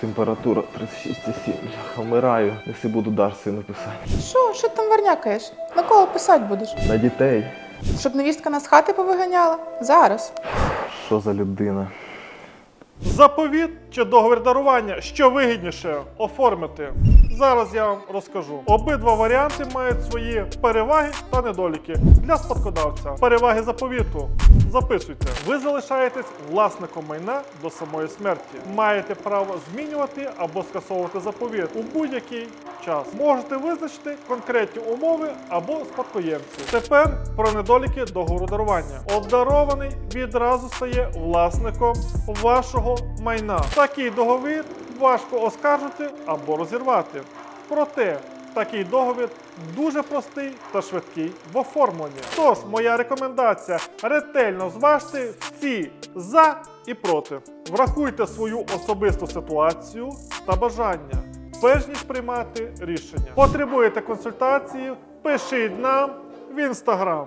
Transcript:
температура 36,7. Вмираю. Якщо буду Дарсі написати. Що, що ти там варнякаєш? На кого писати будеш? На дітей. Щоб невістка нас з хати повиганяла? Зараз. Що за людина? Заповіт чи договір дарування, що вигідніше оформити? Зараз я вам розкажу. Обидва варіанти мають свої переваги та недоліки для спадкодавця. Переваги заповіту. Записуйте. Ви залишаєтесь власником майна до самої смерті. Маєте право змінювати або скасовувати заповіт у будь-який час. Можете визначити конкретні умови або спадкоємці. Тепер про недоліки договору дарування. Обдарований відразу стає власником вашого майна. Такий договір важко оскаржити або розірвати. Проте такий договір дуже простий та швидкий в оформленні. Тож, моя рекомендація ретельно зважте всі за і проти. Врахуйте свою особисту ситуацію та бажання, перш ніж приймати рішення. Потребуєте консультації? Пишіть нам в інстаграм.